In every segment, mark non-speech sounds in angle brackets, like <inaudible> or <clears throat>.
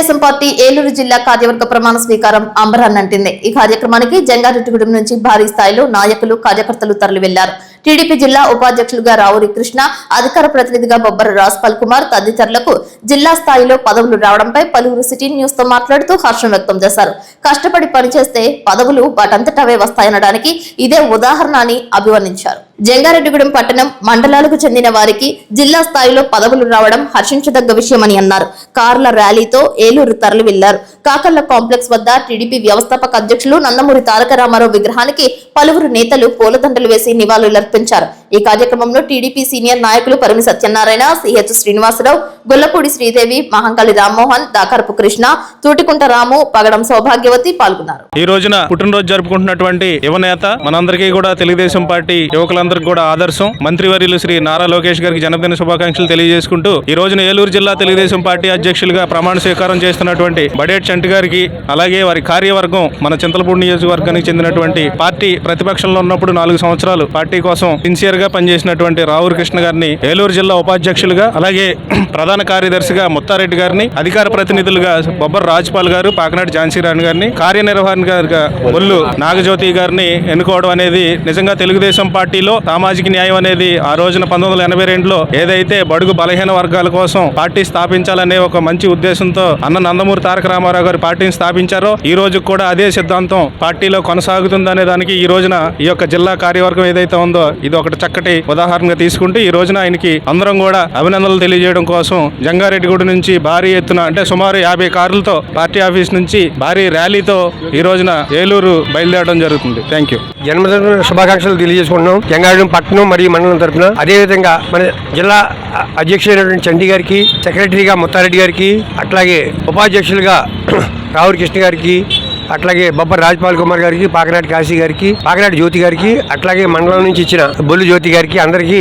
Telugu Desam party Eluru జిల్లా కార్యవర్గ ప్రమాణ స్వీకారం అంబరాన్నంటింది ఈ కార్యక్రమానికి జంగారెడ్డిగూడెం నుంచి భారీ స్థాయిలో నాయకులు కార్యకర్తలు తరలి వెళ్ళారు టీడీపీ జిల్లా ఉపాధ్యక్షులుగా రావురి కృష్ణ అధికార ప్రతినిధిగా బొబ్బర రాజ్పాల్ కుమార్ తదితరులకు జిల్లా స్థాయిలో పదవులు రావడంపై పలువురు సిటీ న్యూస్తో మాట్లాడుతూ హర్షం వ్యక్తం చేశారు. కష్టపడి పనిచేస్తే పదవులు వాటంతటవే వస్తాయనడానికి ఇదే ఉదాహరణ అని అభివర్ణించారు. జంగారెడ్డిగూడెం పట్టణం మండలాలకు చెందిన వారికి జిల్లా స్థాయిలో పదవులు రావడం హర్షించదగ్గ విషయమని అన్నారు కార్ల ర్యాలీతో ఏలూరు తరలి వెళ్ళారు కాకర్ల కాంప్లెక్స్ వద్ద టీడీపీ వ్యవస్థాపక అధ్యక్షులు నందమూరి తారక రామారావు విగ్రహానికి పలువురు నేతలు పూలదండలు వేసి నివాళులర్పించారు. ఈ కార్యక్రమంలో టీడీపీ సీనియర్ నాయకులు పరిమి సత్యనారాయణ సిహెచ్ శ్రీనివాసరావు గొల్లపూడి శ్రీదేవి మహంకాళి రామ్మోహన్ దాకరపు కృష్ణ తూటికుంట రాము పగడం సౌభాగ్యవతి పాల్గొన్నారు. ఈ రోజున పుట్టినరోజు జరుపుకుంటున్నటువంటి యువనేత మనందరికీ కూడా తెలుగుదేశం పార్టీ యువకులందరికీ కూడా ఆదర్శం. మంత్రివర్యులు శ్రీ నారా లోకేష్ గారికి జన్మదిన శుభాకాంక్షలు తెలియజేసుకుంటూ ఈ రోజున ఏలూరు జిల్లా తెలుగుదేశం పార్టీ అధ్యక్షులుగా ప్రమాణ స్వీకారం చేస్తున్నటువంటి బడేట్ చంటి గారికి అలాగే వారి కార్యవర్గం మన చింతలపూడి నియోజకవర్గానికి చెందినటువంటి పార్టీ ప్రతిపక్షంలో ఉన్నప్పుడు నాలుగు సంవత్సరాలు పార్టీ కోసం సిన్సియర్ గా పనిచేసినటువంటి రావూరు కృష్ణ గారిని ఏలూరు జిల్లా ఉపాధ్యక్షులుగా అలాగే ప్రధాన కార్యదర్శిగా ముత్తారెడ్డి గారిని అధికార ప్రతినిధులుగా బొబ్బర్ రాజ్పాల్ గారు పాకనాటి ఝాన్సీ రాణి గారిని గారిగా బొల్లు నాగజ్యోతి గారిని ఎన్నుకోవడం అనేది నిజంగా తెలుగుదేశం పార్టీలో సామాజిక న్యాయం అనేది ఆ రోజున పంతొమ్మిది వందల ఎనభై రెండులో ఏదైతే బడుగు బలహీన వర్గాల కోసం పార్టీ స్థాపించాలనే ఒక మంచి ఉద్దేశంతో అన్న నందమూరి తారక రామారావు గారు పార్టీని స్థాపించారో ఈ రోజు కూడా అదే సిద్ధాంతం పార్టీలో కొనసాగుతుందనే దానికి ఈ రోజున ఈ యొక్క జిల్లా కార్యవర్గం ఏదైతే ఉందో ఇది ఒకటి చక్కటి ఉదాహరణగా తీసుకుంటూ ఈ రోజున ఆయనకి అందరం కూడా అభినందనలు తెలియజేయడం కోసం జంగారెడ్డిగూడ నుంచి భారీ ఎత్తున అంటే సుమారు యాభై కార్లతో పార్టీ ఆఫీస్ నుంచి భారీ ర్యాలీతో ఈ రోజున ఏలూరు బయలుదేరడం జరుగుతుంది. థ్యాంక్ యూ జన్మదిన శుభాకాంక్షలు తెలియజేసుకుంటున్నాం. జంగారెడ్డి పట్టణం మరియు మండలం తరపున. అదేవిధంగా మన జిల్లా అధ్యక్షుడైనటువంటి చండీ గారికి సెక్రటరీగా ముత్తారెడ్డి గారికి అట్లాగే ఉపాధ్యక్షులుగా <clears throat> రావురి కృష్ణ గారికి అట్లాగే బొబ్బర్ రాజ్పాల్ కుమార్ గారికి పాకనాటి కాశీ గారికి పాకనాటి జ్యోతి గారికి అట్లాగే మండలం నుంచి ఇచ్చిన బొల్లు జ్యోతి గారికి అందరికీ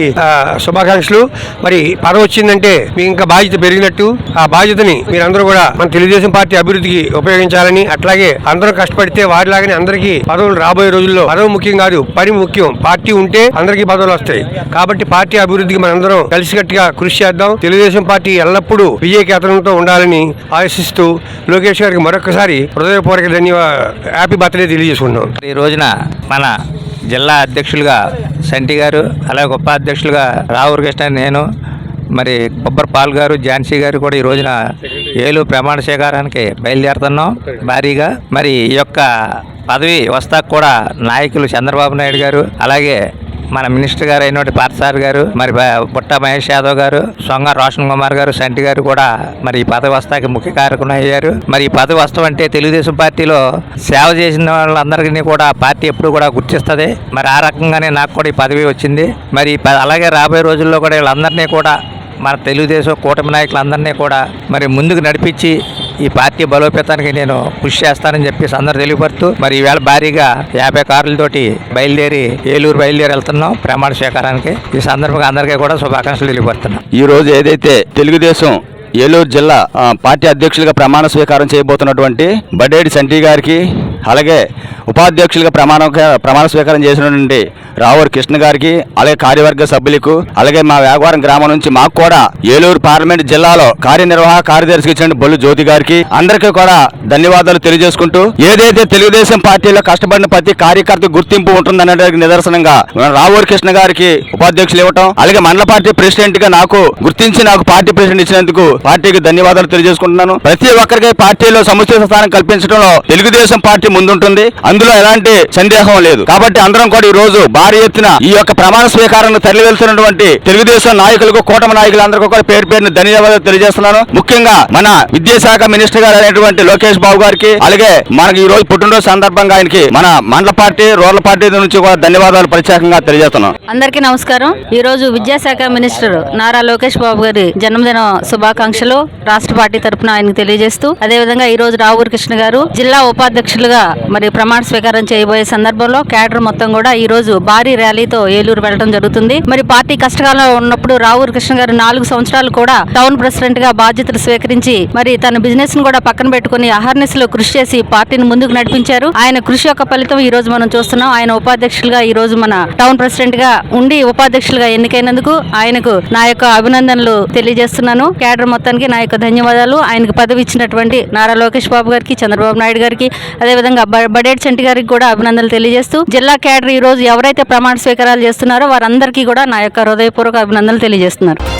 శుభాకాంక్షలు. మరి పదవి వచ్చిందంటే మీ ఇంకా బాధ్యత పెరిగినట్టు ఆ బాధ్యతని మీరందరూ కూడా మన తెలుగుదేశం పార్టీ అభివృద్ధికి ఉపయోగించాలని అట్లాగే అందరం కష్టపడితే వారిలాగానే అందరికీ పదవులు రాబోయే రోజుల్లో పదవి ముఖ్యం కాదు పని ముఖ్యం. పార్టీ ఉంటే అందరికీ పదవులు వస్తాయి. కాబట్టి పార్టీ అభివృద్ధికి మనందరం కలిసికట్టుగా కృషి చేద్దాం. తెలుగుదేశం పార్టీ ఎల్లప్పుడూ విజయకేతనంతో ఉండాలని ఆశిస్తూ లోకేష్ గారికి మరొకసారి హృదయపూర్వక హ్యాపీ బర్త్డే తెలియజేసుకుంటున్నాం. ఈ రోజున మన జిల్లా అధ్యక్షులుగా సంటి గారు అలాగే ఉపాధ్యక్షులుగా రావు కృష్ణ నేను మరి బొబ్బర్ పాల్ గారు ఝాన్సీ గారు కూడా ఈ రోజున ఏలు ప్రమాణ స్వీకారానికి బయలుదేరుతున్నాం భారీగా. మరి ఈ యొక్క పదవి వస్తా కూడా నాయకులు చంద్రబాబు నాయుడు గారు అలాగే మన మినిస్టర్ గారు అయినటువంటి పార్థసార్ గారు మరి బుట్ట మహేష్ యాదవ్ గారు సొంగ రోషన్ కుమార్ గారు సంటి గారు కూడా మరి ఈ పదవి వస్తాకి ముఖ్య కారకులు అయ్యారు. మరి ఈ పదవి వస్తాం అంటే తెలుగుదేశం పార్టీలో సేవ చేసిన వాళ్ళందరికీ కూడా పార్టీ ఎప్పుడు కూడా గుర్తిస్తుంది. మరి ఆ రకంగానే నాకు కూడా ఈ పదవి వచ్చింది. మరి ప- అలాగే రాబోయే రోజుల్లో కూడా వీళ్ళందరినీ కూడా మన తెలుగుదేశం కూటమి నాయకులందరినీ కూడా మరి ముందుకు నడిపించి ఈ పార్టీ బలోపేతానికి నేను కృషి చేస్తానని చెప్పేసి అందరూ తెలియపరుతూ మరి ఈవేళ భారీగా యాభై కార్లతోటి బయలుదేరి ఏలూరు బయలుదేరి వెళ్తున్నాం ప్రమాణ స్వీకారానికి. ఈ సందర్భంగా అందరికీ కూడా శుభాకాంక్షలు తెలియపరుతున్నాం. ఈ రోజు ఏదైతే తెలుగుదేశం ఏలూరు జిల్లా పార్టీ అధ్యక్షులుగా ప్రమాణ స్వీకారం చేయబోతున్నటువంటి బడేడి సంటి గారికి అలాగే ఉపాధ్యక్షులుగా ప్రమాణ ప్రమాణ స్వీకారం చేసినటువంటి రావూరు కృష్ణ గారికి అలాగే కార్యవర్గ సభ్యులకు అలాగే మా వ్యాపారం గ్రామం నుంచి మాకు కూడా ఏలూరు పార్లమెంట్ జిల్లాలో కార్యనిర్వాహక కార్యదర్శికి ఇచ్చిన బొల్లు జ్యోతి గారికి అందరికీ కూడా ధన్యవాదాలు తెలియజేసుకుంటూ ఏదైతే తెలుగుదేశం పార్టీలో కష్టపడిన ప్రతి కార్యకర్త గుర్తింపు ఉంటుందనేదానికి నిదర్శనంగా రావూరు కృష్ణ గారికి ఉపాధ్యక్షులు ఇవ్వటం అలాగే మండల పార్టీ ప్రెసిడెంట్గా నాకు గుర్తించి నాకు పార్టీ ప్రెసిడెంట్ ఇచ్చినందుకు పార్టీకి ధన్యవాదాలు తెలియజేసుకుంటున్నాను. ప్రతి ఒక్కరికి పార్టీలో సముచిత స్థానం కల్పించడంలో తెలుగుదేశం పార్టీ ముందుంటుంది. అందులో ఎలాంటి సందేహం లేదు. కాబట్టి అందరం కూడా ఈ రోజు భారీ ఎత్తున ఈ యొక్క ప్రమాణ స్వీకారాన్ని తరలి వెళ్తున్నటువంటి తెలుగుదేశం నాయకులకు కూటమి నాయకులందరికీ కూడా పేరు పేరున ధన్యవాదాలు తెలియజేస్తున్నాను. ముఖ్యంగా మన విద్యాశాఖ మినిస్టర్ గారు అయినటువంటి లోకేష్ బాబు గారికి అలాగే మనకి ఈ రోజు పుట్టినరోజు సందర్భంగా ఆయనకి మన మండల పార్టీ రూరల్ పార్టీ నుంచి కూడా ధన్యవాదాలు ప్రత్యేకంగా తెలియజేస్తున్నాం అందరికీ నమస్కారం. ఈ రోజు విద్యాశాఖ మినిస్టర్ నారా లోకేష్ బాబు గారి జన్మదిన శుభాకాంక్షలు రాష్ట్ర పార్టీ తరపున ఆయనకు తెలియజేస్తూ అదేవిధంగా ఈ రోజు రావూరి కృష్ణ గారు జిల్లా ఉపాధ్యక్షులుగా కూడా మరి ప్రమాణ స్వీకారం చేయబోయే సందర్భంలో క్యాడర్ మొత్తం కూడా ఈ రోజు భారీ ర్యాలీతో ఏలూరు వెళ్ళడం జరుగుతుంది. మరి పార్టీ కష్టకాలంలో ఉన్నప్పుడు రావూరు కృష్ణ గారు నాలుగు సంవత్సరాలు కూడా టౌన్ ప్రెసిడెంట్గా బాధ్యతలు స్వీకరించి మరి తన బిజినెస్ను కూడా పక్కన పెట్టుకుని అహర్నిస్లో కృషి చేసి పార్టీని ముందుకు నడిపించారు. ఆయన కృషి యొక్క ఫలితం ఈ రోజు మనం చూస్తున్నాం. ఆయన ఉపాధ్యక్షులుగా ఈ రోజు మన టౌన్ ప్రెసిడెంట్గా ఉండి ఉపాధ్యక్షులుగా ఎన్నికైనందుకు ఆయనకు నా యొక్క అభినందనలు తెలియజేస్తున్నాను. క్యాడర్ మొత్తానికి నా యొక్క ధన్యవాదాలు. ఆయనకు పదవి ఇచ్చినటువంటి నారా లోకేష్ బాబు గారికి చంద్రబాబు నాయుడు గారికి అదేవిధంగా బ- బడేటి చంటి గారికి కూడా అభినందనలు తెలియజేస్తూ జిల్లా క్యాడర్ ఈ రోజు ఎవరైతే ప్రమాణ స్వీకారాలు చేస్తున్నారో వారందరికీ కూడా నా యొక్క హృదయపూర్వక అభినందనలు తెలియజేస్తున్నారు.